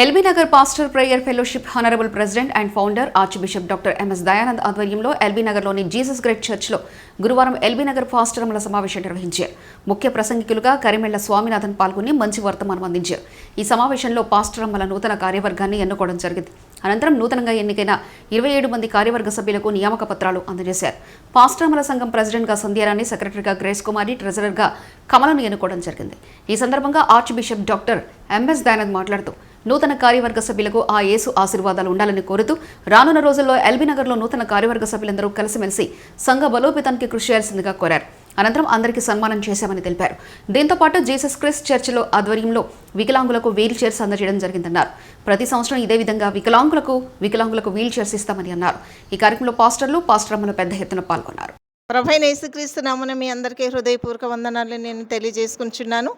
L B Nagar pastor prayer fellowship honourable president and founder archbishop doctor M S Dayanand ఆధ్వర్యంలో LB నగర్లోని Jesus great చర్చ్లో గురువారం LB Nagar పాస్టరముల సమావేశం నిర్వహించారు. ముఖ్య ప్రసంగికులుగా కరిమెళ్ళ స్వామినాథన్ పాల్గొని మంచి వర్తమానం అందించారు. ఈ సమావేశంలో పాస్టరమ్మల నూతన కార్యవర్గాన్ని ఎన్నుకోవడం జరిగింది. అనంతరం నూతనంగా ఎన్నికైన ఇరవై ఏడు మంది కార్యవర్గ సభ్యులకు నియామక పత్రాలు అందజేశారు. పాస్టర్మల సంఘం ప్రెసిడెంట్గా సంధ్యారాణి సెక్రటరీగా గ్రేస్ కుమారి ట్రెజరర్గా కమలను ఎన్నుకోవడం జరిగింది. ఈ సందర్భంగా archbishop doctor M S Dayanand మాట్లాడుతూ నూతన కార్యవర్గ సభ్యులకు ఆ యేసు ఆశీర్వాదాలు ఉండాలని కోరుతూ రానున్న రోజుల్లో ఎల్బీ నగర్లో నూతన కార్యవర్గ సభ్యులందరూ కలిసిమెలిసి సంఘ బలోపేతానికి కృషి చేయాల్సిందిగా కోరారు. అనంతరం అందరికీ సన్మానం చేశామని తెలిపారు. దీంతో పాటు జీసస్ క్రిస్ట్ చర్చిలో ఆధ్వర్యంలో వికలాంగులకు వీల్ చైర్స్ అందజేయడం జరిగిందన్నారు. ప్రతి సంవత్సరం ఇదే విధంగా వికలాంగులకు వికలాంగులకు వీల్ చైర్స్ ఇస్తామని అన్నారు. ఈ కార్యక్రమంలో పాస్టర్లు పాస్టరమ్మలు పెద్ద ఎత్తున పాల్గొన్నారు. ప్రభైన యేసుక్రీస్తు నామన మీ అందరికీ హృదయపూర్వక వందనాలు నేను తెలియజేసుకుంటున్నాను.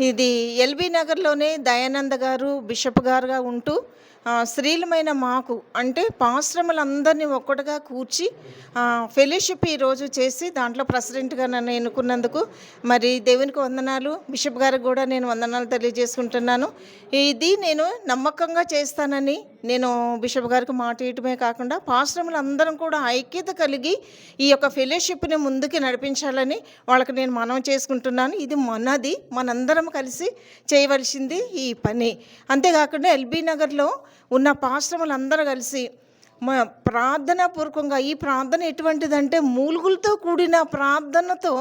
ఇది ఎల్బీ నగర్లోనే దయానంద గారు బిషప్ గారుగా ఉంటూ స్త్రీలమైన మాకు. అంటే పాశ్రమలందరినీ ఒక్కటిగా కూర్చి ఫెలోషిప్ ఈరోజు చేసి దాంట్లో ప్రెసిడెంట్గా నన్ను ఎన్నుకున్నందుకు మరి దేవునికి వందనాలు. బిషప్ గారికి కూడా నేను వందనాలు తెలియజేసుకుంటున్నాను. ఇది నేను నమ్మకంగా చేస్తానని నేను బిషప్ గారికి మాట ఇయటమే కాకుండా పాశ్రములు అందరం కూడా ఐక్యత కలిగి ఈ యొక్క ఫెలోషిప్ని ముందుకు నడిపించాలని వాళ్ళకి నేను మనం చేసుకుంటున్నాను. ఇది మనది. మనందరం కలిసి చేయవలసింది ఈ పని. అంతేకాకుండా ఎల్బీ నగర్లో ఉన్న పాశ్రములందరూ కలిసి మా ప్రార్థన పూర్వకంగా ఈ ప్రార్థన ఎటువంటిదంటే మూలుగులతో కూడిన ప్రార్థనతో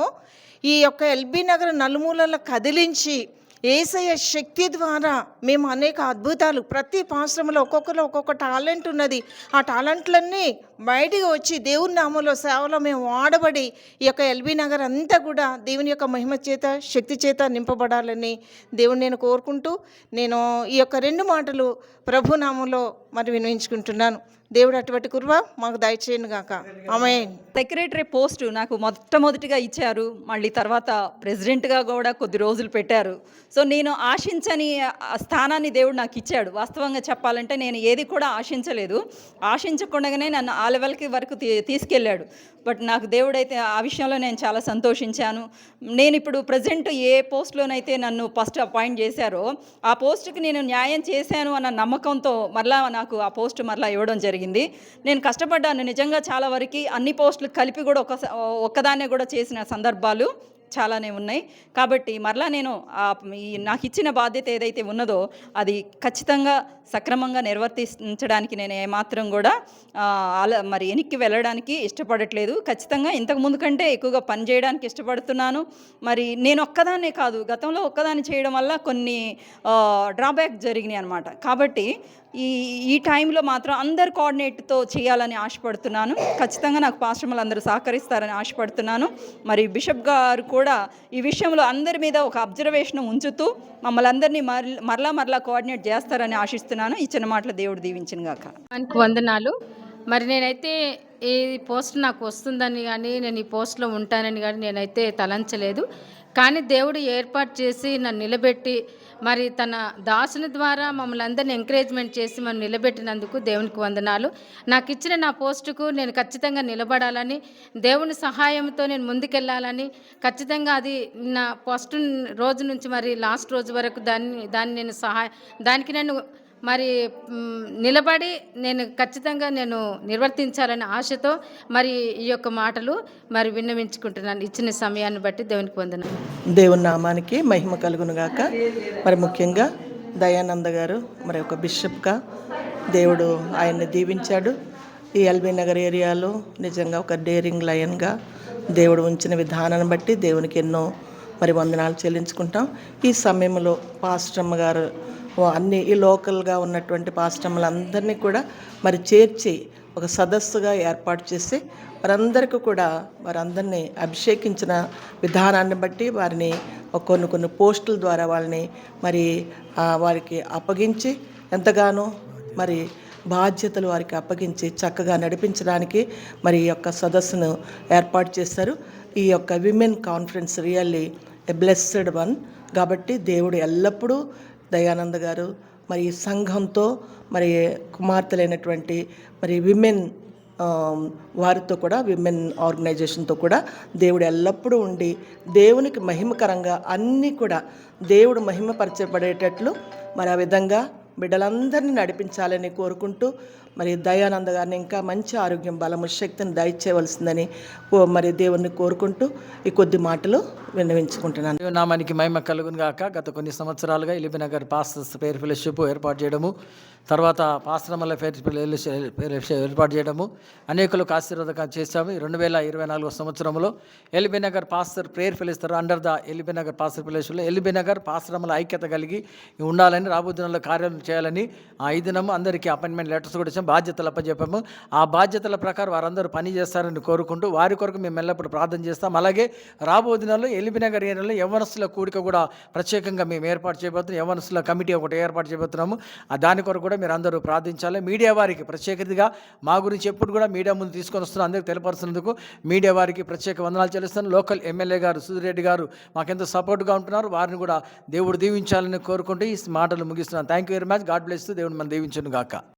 ఈ యొక్క ఎల్బీ నగర్ నలుమూలల కదిలించి ఏసయ శక్తి ద్వారా మేము అనేక అద్భుతాలు ప్రతి పాశ్రమలో ఒక్కొక్కరు ఒక్కొక్క టాలెంట్ ఉన్నది. ఆ టాలెంట్లన్నీ బయటికి వచ్చి దేవుని నామంలో సేవలో మేము వాడబడి ఈ యొక్క ఎల్బీ నగర్ అంతా కూడా దేవుని యొక్క మహిమ చేత శక్తి చేత నింపబడాలని దేవుని నేను కోరుకుంటూ నేను ఈ యొక్క రెండు మాటలు ప్రభు నామంలో మరి వినియోగించుకుంటున్నాను. దేవుడు అటువంటి కురువ మాకు దయచేయను గాక. ఆమె సెక్రటరీ పోస్టు నాకు మొట్టమొదటిగా ఇచ్చారు. మళ్ళీ తర్వాత ప్రెసిడెంట్గా కూడా కొద్ది రోజులు పెట్టారు. సో నేను ఆశించని ఆ స్థానాన్ని దేవుడు నాకు ఇచ్చాడు. వాస్తవంగా చెప్పాలంటే నేను ఏది కూడా ఆశించలేదు. ఆశించకుండానే నన్ను ఆ లెవెల్కి వరకు తీ- తీసుకెళ్ళాడు. బట్ నాకు దేవుడైతే ఆ విషయంలో నేను చాలా సంతోషించాను. నేను ఇప్పుడు ప్రజెంట్ ఏ పోస్ట్లోనైతే నన్ను ఫస్ట్ అపాయింట్ చేశారో ఆ పోస్ట్కి నేను న్యాయం చేశాను అన్న నమ్మకంతో మరలా నాకు ఆ పోస్ట్ మరలా ఇవ్వడం జరిగింది. నేను కష్టపడ్డాను. నిజంగా చాలా వరకు అన్ని పోస్టులు కలిపి కూడా ఒక ఒక్కదాన్నే కూడా చేసిన సందర్భాలు. చాలానే ఉన్నాయి. కాబట్టి మరలా నేను ఈ నాకు ఇచ్చిన బాధ్యత ఏదైతే ఉన్నదో అది ఖచ్చితంగా సక్రమంగా నిర్వర్తించడానికి నేను ఏమాత్రం కూడా మరి వెనక్కి వెళ్ళడానికి ఇష్టపడట్లేదు. ఖచ్చితంగా ఇంతకు ముందు కంటే ఎక్కువగా పని చేయడానికి ఇష్టపడుతున్నాను. మరి నేను ఒక్కదాన్నే కాదు గతంలో ఒక్కదాన్ని చేయడం వల్ల కొన్ని డ్రాబ్యాక్ జరిగినాయి అనమాట కాబట్టి ఈ ఈ టైంలో మాత్రం అందరు కోఆర్డినేట్తో చేయాలని ఆశపడుతున్నాను. ఖచ్చితంగా నాకు పాశ్రమలు అందరూ సహకరిస్తారని ఆశపడుతున్నాను. మరి బిషప్ గారు కూడా కూడా ఈ విషయంలో అందరి మీద ఒక అబ్జర్వేషన్ ఉంచుతూ మమ్మల్ని అందరినీ మరలా మరలా కోఆర్డినేట్ చేస్తారని ఆశిస్తున్నాను. ఇచ్చిన మాటలు దేవుడు దీవించిన గాక. వందనాలు. మరి నేనైతే ఈ పోస్ట్ నాకు వస్తుందని కానీ నేను ఈ పోస్ట్లో ఉంటానని కానీ నేనైతే తలంచలేదు. కానీ దేవుడు ఏర్పాటు చేసి నన్ను నిలబెట్టి మరి తన దాసుని ద్వారా మమ్మల్ని అందరిని ఎంకరేజ్మెంట్ చేసి మనం నిలబెట్టినందుకు దేవునికి వందనాలు. నాకు ఇచ్చిన నా పోస్టుకు నేను ఖచ్చితంగా నిలబడాలని దేవుని సహాయంతో నేను ముందుకెళ్ళాలని ఖచ్చితంగా అది నా ఫస్ట్ రోజు నుంచి మరి లాస్ట్ రోజు వరకు దాన్ని దాన్ని నేను సహాయ దానికి నేను మరి నిలబడి నేను ఖచ్చితంగా నేను నిర్వర్తించాలనే ఆశతో మరి ఈ యొక్క మాటలు మరి విన్నవించుకుంటున్నాను. ఇచ్చిన సమయాన్ని బట్టి దేవునికి వందన దేవుని నామానికి మహిమ కలుగునుగాక. మరి ముఖ్యంగా దయానంద గారు మరి ఒక బిషప్గా దేవుడు ఆయన్ని దీవించాడు. ఈ ఎల్బీ నగర్ ఏరియాలో నిజంగా ఒక డేరింగ్ లయన్గా దేవుడు ఉంచిన విధానాన్ని బట్టి దేవునికి ఎన్నో మరి వందనాలు చెల్లించుకుంటాం. ఈ సమయంలో పాస్టమ్మ గారు అన్ని ఈ లోకల్గా ఉన్నటువంటి పాశ్రమలందరినీ కూడా మరి చేర్చి ఒక సదస్సుగా ఏర్పాటు చేసి వారందరికీ కూడా వారందరినీ అభిషేకించిన విధానాన్ని బట్టి వారిని కొన్ని కొన్ని పోస్టుల ద్వారా వాళ్ళని మరి వారికి అప్పగించి ఎంతగానో మరి బాధ్యతలు వారికి అప్పగించి చక్కగా నడిపించడానికి మరి ఈ యొక్క సదస్సును ఏర్పాటు చేశారు. ఈ యొక్క women conference really a blessed one. కాబట్టి దేవుడు ఎల్లప్పుడూ దయానంద గారు మరి సంఘంతో మరి కుమార్తెలైనటువంటి మరి విమెన్ వారితో కూడా విమెన్ ఆర్గనైజేషన్తో కూడా దేవుడు ఎల్లప్పుడూ ఉండి దేవునికి మహిమకరంగా అన్నీ కూడా దేవుడు మహిమపరచబడేటట్లు మరి ఆ విధంగా బిడ్డలందరినీ నడిపించాలని కోరుకుంటూ మరి దయానంద గారిని ఇంకా మంచి ఆరోగ్యం బలము శక్తిని దయచేయవలసిందని ఓ మరి దేవుణ్ణి కోరుకుంటూ ఈ కొద్ది మాటలు విన్నవించుకుంటున్నాను. నామానికి మహిమ కలుగును గాక. గత కొన్ని సంవత్సరాలుగా ఇలిబినగర్ పాస్టర్స్ పేరు ఫెలోషిప్ ఏర్పాటు చేయడము. తర్వాత పాశ్రమల పేరు ఏర్పాటు చేయడము. అనేకులకు ఆశీర్వాదకం చేశాము. రెండు వేల ఇరవై నాలుగో సంవత్సరంలో ఎల్బీనగర్ పాస్టర్ ప్రేయర్ ఫెలిస్తారు అండర్ ద ఎల్బీనగర్ పాస్టర్ ఫెలోషిప్లో ఎల్బీనగర్ పాశ్రమల ఐక్యత కలిగి ఉండాలని రాబోతున్న దినాల్లో చేయాలని ఆ ఈ దినము అందరికీ అపాయింట్మెంట్ లెటర్స్ కూడా ఇచ్చాము బాధ్యతలు అప్పచెప్పాము. ఆ బాధ్యతల ప్రకారం వారందరూ పని చేస్తారని కోరుకుంటూ వారి కొరకు మేము ఎల్లప్పుడూ ప్రార్థన చేస్తాం. అలాగే రాబో దినాల్లో ఎలిబినగర్ ఏరియాలో యవనస్తుల కూడిక కూడా ప్రత్యేకంగా మేము ఏర్పాటు చేయబోతున్నాం. యవనస్తుల కమిటీ ఒకటి ఏర్పాటు చేయబోతున్నాము. దాని కొరకు కూడా మీరు అందరూ ప్రార్థించాలి. మీడియా వారికి ప్రత్యేకతగా మా గురించి ఎప్పుడు కూడా మీడియా ముందు తీసుకొని వస్తున్నాం అందరికీ తెలియపరుస్తున్నందుకు మీడియా వారికి ప్రత్యేక వందనాలు చెల్లిస్తాను లోకల్ ఎమ్మెల్యే గారు సుధిరెడ్డి గారు మాకెంతో సపోర్ట్గా ఉంటున్నారు. వారిని కూడా దేవుడు దీవించాలని కోరుకుంటూ ఈ మాటలు ముగిస్తున్నాను. Thank you very much God bless దేవుడు మనం దీవించను గాక